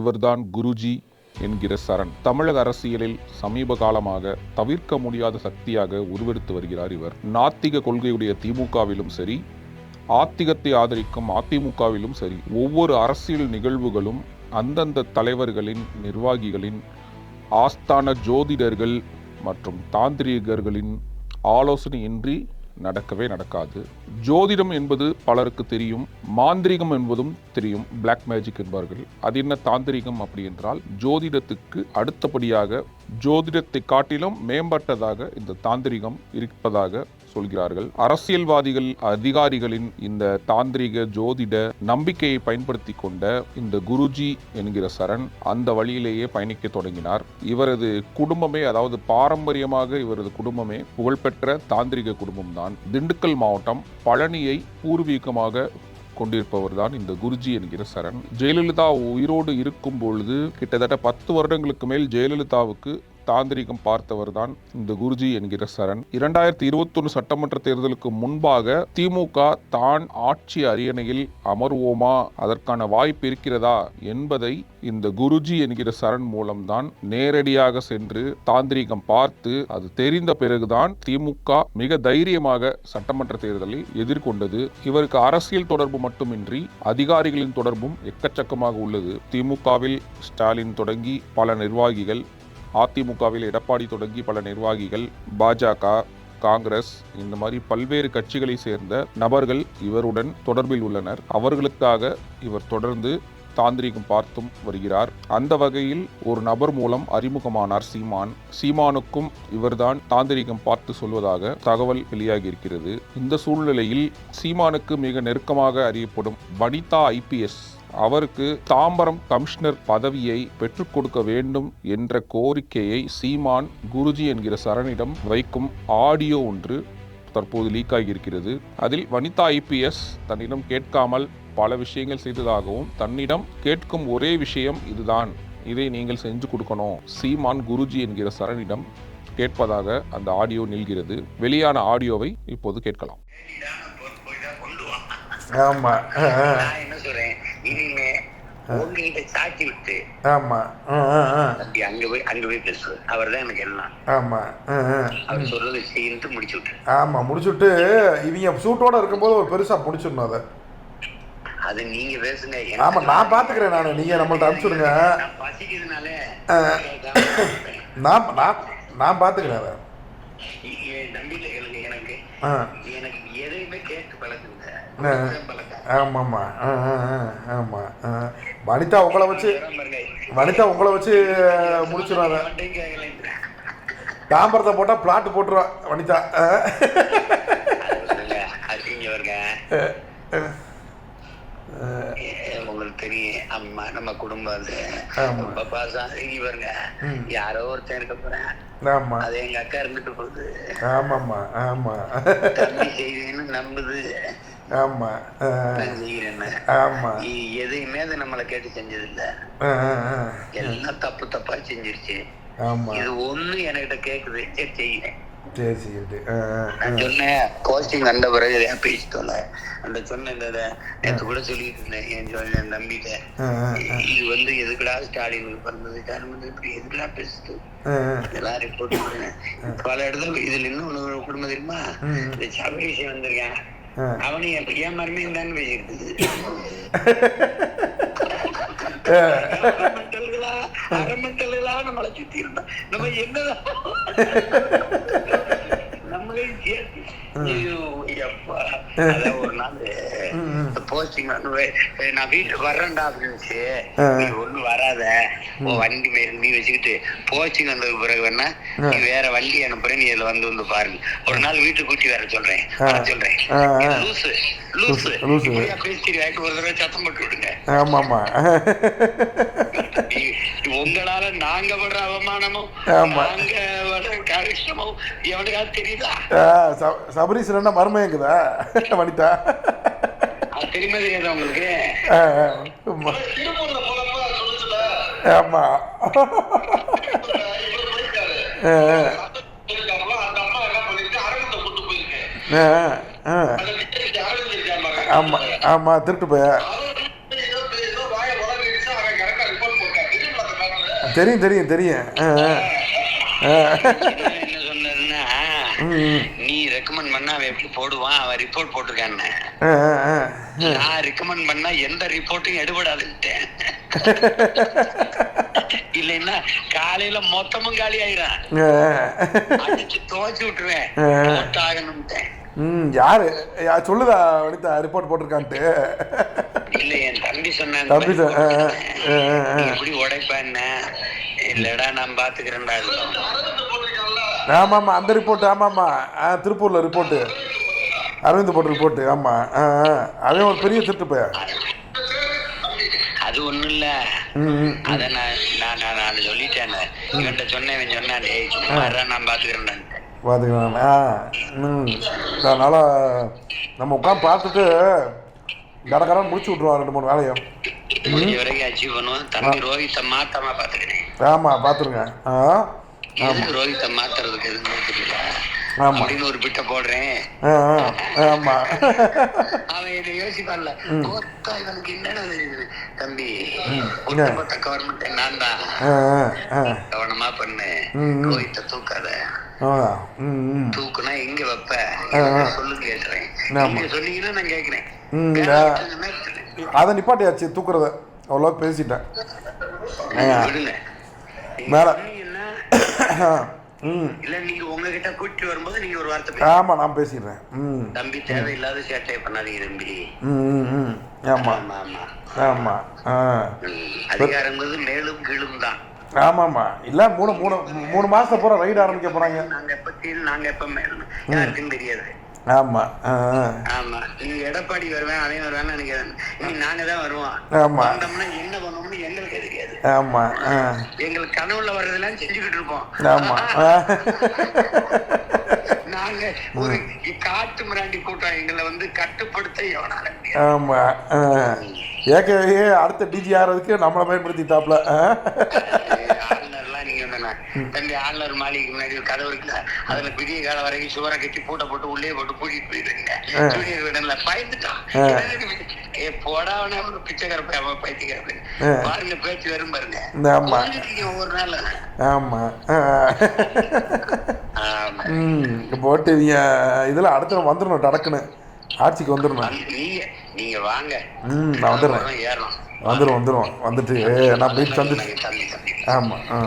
இவர்தான் குருஜி என்கிற சரண். தமிழக அரசியலில் சமீப காலமாக தவிர்க்க முடியாத சக்தியாக உருவெடுத்து வருகிறார் இவர். நாத்திக கொள்கையுடைய திமுகவிலும் சரி ஆத்திகத்தை ஆதரிக்கும் அதிமுகவிலும் சரி ஒவ்வொரு அரசியல் நிகழ்வுகளும் அந்தந்த தலைவர்களின் நிர்வாகிகளின் ஆஸ்தான ஜோதிடர்கள் மற்றும் தாந்திரிகர்களின் ஆலோசனையின்றி நடக்கவே நடக்காது. ஜோதிடம் என்பது பலருக்கு தெரியும் மாந்திரிகம் என்பதும் தெரியும் பிளாக் மேஜிக் என்பார்கள். அது என்ன தாந்திரிகம் அப்படி என்றால் ஜோதிடத்துக்கு அடுத்தபடியாக ஜோதிடத்தை காட்டிலும் மேம்பட்டதாக இந்த தாந்திரிகம் இருப்பதாக சொல்கிறார்கள். அரசியல்வாதிகள் அதிகாரிகளின் இந்த தாந்திரிக ஜோதிட நம்பிக்கையை பயன்படுத்தி கொண்ட இந்த குருஜி என்கிற சரண் அந்த வழியிலேயே பயணிக்க தொடங்கினார். இவரது குடும்பமே அதாவது பாரம்பரியமாக இவரது குடும்பமே புகழ்பெற்ற தாந்திரிக குடும்பம்தான். திண்டுக்கல் மாவட்டம் பழனியை பூர்வீகமாக கொண்டிருப்பவர் தான் இந்த குருஜி என்கிற சரண். ஜெயலலிதா உயிரோடு இருக்கும் பொழுது கிட்டத்தட்ட பத்து வருடங்களுக்கு மேல் ஜெயலலிதாவுக்கு தாந்திரிகம் பார்த்தவர் தான் இந்த குருஜி என்கிற சரண். இரண்டாயிரத்தி இருபத்தொன்னு சட்டமன்ற தேர்தலுக்கு முன்பாக திமுக தான் ஆட்சி அரியணையில் அமர்வோமா? அதற்கான வாய்ப்பு இருக்கிறதா? என்பதை இந்த குருஜி என்கிற சரண் மூலம்தான் நேரடியாக சென்று தாந்திரிகம் பார்த்து அது தெரிந்த பிறகுதான் திமுக மிக தைரியமாக சட்டமன்ற தேர்தலை எதிர்கொண்டது. இவருக்கு அரசியல் தொடர்பு மட்டுமின்றி அதிகாரிகளின் தொடர்பும் எக்கச்சக்கமாக உள்ளது. திமுகவில் ஸ்டாலின் தொடங்கி பல நிர்வாகிகள் அதிமுகவில் எடப்பாடி தொடங்கி பல நிர்வாகிகள் பாஜக காங்கிரஸ் இந்த மாதிரி பல்வேறு கட்சிகளை சேர்ந்த நபர்கள் இவருடன் தொடர்பில் உள்ளனர். அவர்களுக்காக இவர் தொடர்ந்து தாந்திரிகம் பார்த்தும் வருகிறார். அந்த வகையில் ஒரு நபர் மூலம் அறிமுகமானார் சீமான். சீமானுக்கும் இவர்தான் தாந்திரிகம் பார்த்து சொல்வதாக தகவல் வெளியாகி இருக்கிறது இந்த சூழ்நிலையில் சீமானுக்கு மிக நெருக்கமாக அறியப்படும் வனிதா ஐபிஎஸ் அவருக்கு தாம்பரம் கமிஷனர் பதவியை பெற்றுக் கொடுக்க வேண்டும் என்ற கோரிக்கையை சீமான் குருஜி என்கிற சரணிடம் வைக்கும் ஆடியோ ஒன்று தற்போது லீக் ஆகியிருக்கிறது. அதில் வனிதா ஐபிஎஸ் தன்னிடம் கேட்காமல் பல விஷயங்கள் செய்ததாகவும் தன்னிடம் கேட்கும் ஒரே விஷயம் இதுதான். இதை நீங்கள் செஞ்சு கொடுக்கணும். சீமான் குருஜி என்கிற சரணிடம் கேட்பதாக அந்த ஆடியோ நில்கிறது. வெளியான ஆடியோவை இப்போது கேட்கலாம். ஆமா. என்ன சொல்றேன்? உங்ககிட்ட சாட்சி விட்டு ஆமா. தம்பி அங்க போய் அங்க போய் பேசுவார். அவர் தான் எனக்கு எல்லாம். ஆமா. அவர் சொல்றது செய்யிட்டு முடிச்சு விட்டு ஆமா முடிச்சுட்டு இவங்க சூட்டோட இருக்கும்போது ஒரு பெருசா முடிச்சிடணும் அதை. அது நீங்க பேசுங்க ஆமா நான் பாத்துக்கிறேன் நான். நீங்க நம்மள்ட்ட அனுப்பிச்சுடுங்க. பசிக்கிறதுனால. நான் நான் நான் பாத்துக்கிறேன் கேளுங்க எனக்கு. எனக்கு எதையுமே கேட்டு. பழக்கம் ஆமாம்மா ஆ ஆ ஆ ஆமா ஆ. வனிதா உங்களை வச்சு. வனிதா உங்களை வச்சு கேட்கலைன்றேன். தாம்பரத்தை போட்டால் பிளாட் போட்டுருவா வனிதா. உங்களுக்கு தெரியும் அம்மா நம்ம குடும்பம் அது. ரொம்ப பாசம் ம். யாரோ ஒருத்தன் இருக்க போறேன். ஆமா. அது எங்க அக்கா இருந்துட்டு போகுது. ஆமாம்மா ஆமா. தம்பி செய்வேன்னு நம்புது. ஆமா ஆமா. எதையுமே அது நம்மளை கேட்டு செஞ்சது இல்ல. எல்லாம் தப்பு தப்பா செஞ்சிருச்சு. ஆமா. இது ஒண்ணு என்கிட்ட கேக்குது. சரி. நான் சொன்னேன் போஸ்டிங் வந்த பிறகு அந்த சொன்ன இந்த நேத்து கூட சொல்லிட்டு இருந்தேன் என் என் ஆ. இது வந்து எதுக்குடா பிறந்தது? ஸ்டாலின் வந்து இப்படி எதுக்குடா பேசுது. இதெல்லாம் ரிப்போர்ட் பல இடத்துல இதுல இன்னும் ஒரு குடும்பம் தெரியுமா. இந்த சபரீஷன் வந்திருக்கேன். அவனு என் மருமையும் தான் அரமண்டல்களா அரமண்டல்களா நம்மளை சுத்தி இருந்தான். நம்ம என்னதான் நம்மளே ஒரு நாள். போஸ்டிங் வந்து நான் வீட்டுக்கு வர்றேன்டா அப்படின்னுச்சு ஆ. நீ ஒண்ணு வராத. உன் வண்டி மேல நீ வச்சுக்கிட்டு போஸ்டிங் வந்ததுக்கு பிறகு வேணா நீ வேற வண்டி அனுப்புறேன் நீ இதுல வந்து வந்து பாருங்க ஒரு நாள் வீட்டுக்கு கூட்டி வர சொல்றேன் வர சொல்றேன். லூசு லூசு. பேசிடுவேன் ஒரு தடவை சத்தம் போட்டு விடுங்க. உங்களால நாங்க படுற அவமானமும் ஆமா. நாங்க கஷ்டமும் எவனுக்காவது தெரியுதா ஆ, ச- சபரீஷ் என்ன மருமையங்குதா வனிதா அது தெரியுமா தெரியாதா உங்களுக்கு. ஆமா. ஆமா ஆ, ஆ. அந்த தெரியும் தெரியும் தெரியும். என்ன சொன்னாருன்னா நீ ரெக்கமெண்ட் பண்ணா அவன் எப்படி போடுவான்? அவன் ரிப்போர்ட் போட்டிருக்கான்னு. நான் ரெக்கமெண்ட் பண்ணா எந்த ரிப்போர்ட்டும் எடுபடாதுன்ட்டேன். இல்லைன்னா காலையில மொத்தமும் காலி ஆயிரும். அடிச்சு துவச்சு விட்டுருவேன். ஆ. ம் யாரு? சொல்லுதா வனிதா ரிப்போர்ட் போட்டிருக்கான்ட்டு. இல்ல என் தம்பி சொன்னான் தம்பி எப்படி உடைப்பேன்ன இல்லடா நான் பாத்துக்கிறேன்டா ஆமாம் ஆமாம் அந்த ரிப்போர்ட் ஆமாம்மா ஆ திருப்பூரில் ரிப்போர்ட்டு அரவிந்த் போட்ட ரிப்போர்ட்டு ஆமாம் ஆ. அவன் ஒரு பெரிய திருட்டு பையன் அது ஒண்ணும் இல்ல. அத நான் நான் நான் சொல்லிட்டேன் இவன்கிட்ட சொன்னேன் இவன் சொன்னான் டேய் சும்மா நான் பாத்துக்கிறேன் பார்த்துக்கலாம் ஆ ம். அதனால் நம்ம உட்காந்து பார்த்துட்டு கடற்கடன் முடிச்சு விட்ருவோம் ரெண்டு மூணு வேலையும். ஆமாம் பார்த்துருங்க ஆ. ரோஹித்தை மாத்துறதுக்கு எதுவும். அப்படின்னு ஒரு பிட்ட போடுறேன். அவன் என்ன யோசிப்பான்ல. மொத்தா இவனுக்கு என்னென்ன தெரியுது? தம்பி கவர்மெண்ட் நான் தான் கவனமா பண்ணு. ரோஹித்தை தூக்காத. தூக்குனா எங்க வைப்ப? சொல்லு கேட்டுறேன். ஆமா. நீங்க சொன்னீங்கன்னா நான் விட்டுரு. அதை நிப்பாட்டியாச்சு தூக்குறத. அவ்வளோ பேசிட்டேன். மேல. இல்ல நீங்க உங்ககிட்ட கூட்டிட்டு வரும்போது நீங்க ஒரு வார்த்தை. ஆமாம் நான் பேசிடுறேன். தம்பி தேவையில்லாத சேட்டையை பண்ணாதீங்க தம்பி. ஆமா. ஆமா ஆமாம் ஆ. ம். அதிகாரங்கிறது மேலும் கீழும் தான் ஆமாம்மா. இல்லை மூணு மூணு மூணு மாதம் பூரா ரைடு ஆரம்பிக்க போகிறாங்க நாங்க எப்ப கீழ் நாங்க எப்ப மேலும் யாருக்கும் தெரியாது. ஆமாம் ஆ ஆ. ஆமா. நீ எடப்பாடி வருவேன் அவன் வருவேன்னு நினைக்கிறேன். நாங்க தான் வருவோம். ஆமா. வந்தோம்னா என்ன பண்ணுவோம்னு எங்களுக்கே தெரியாது. ஆமாம் ஆ. எங்களுக்கு கனவுல வர்றதெல்லாம் செஞ்சுக்கிட்டு இருப்போம். ஆமாம் ஆ நாங்க ஒரு காட்டு மிராண்டி கூட்டம் எங்களை வந்து கட்டுப்படுத்த எவனால முடியாது. ஆமாம் ஆ. ஏற்கனவே அடுத்த டிஜி ஆகிறதுக்கு நம்மளை பயன்படுத்திட்டாப்ல ஆ ஆளுநர்லாம் நீங்க வந்தனா தம்பி ஆளுநர் மாளிகைக்கு முன்னாடி ஒரு கதவு இருக்குல்ல அதுல விடிய காலம் வரைக்கும் சுவரை கட்டி பூட்டை போட்டு உள்ளே போட்டு பூட்டிட்டு போயிருங்க ஜூனியர் விடல பயந்துட்டான். ஏ போடா அவனே ஒரு பிச்சைக்கார அவன் பைத்தியக்கார. பாருங்க பேச்சு வரும் பாருங்க. ஒவ்வொரு நாள் ஆமா. போட்டு நீங்கள் இதில் அடுத்து வந்துடணும் டடக்குன்னு. ஆட்சிக்கு வந்துடணும் வந்து நீங்க நீங்க வாங்க. ம் நான் வந்துடுறேன். ஏறணும் வந்துடும் வந்துடும் வந்துட்டு. நான் போய் சந்திச்சு ஆமாம் ஆ.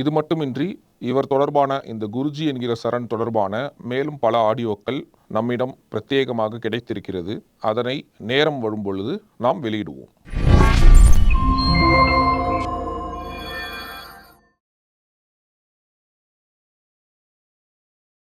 இது மட்டுமின்றி இவர் தொடர்பான இந்த குருஜி என்கிற சரண் தொடர்பான மேலும் பல ஆடியோக்கள் நம்மிடம் பிரத்யேகமாக கிடைத்திருக்கிறது. அதனை நேரம் வரும்பொழுது நாம் வெளியிடுவோம்.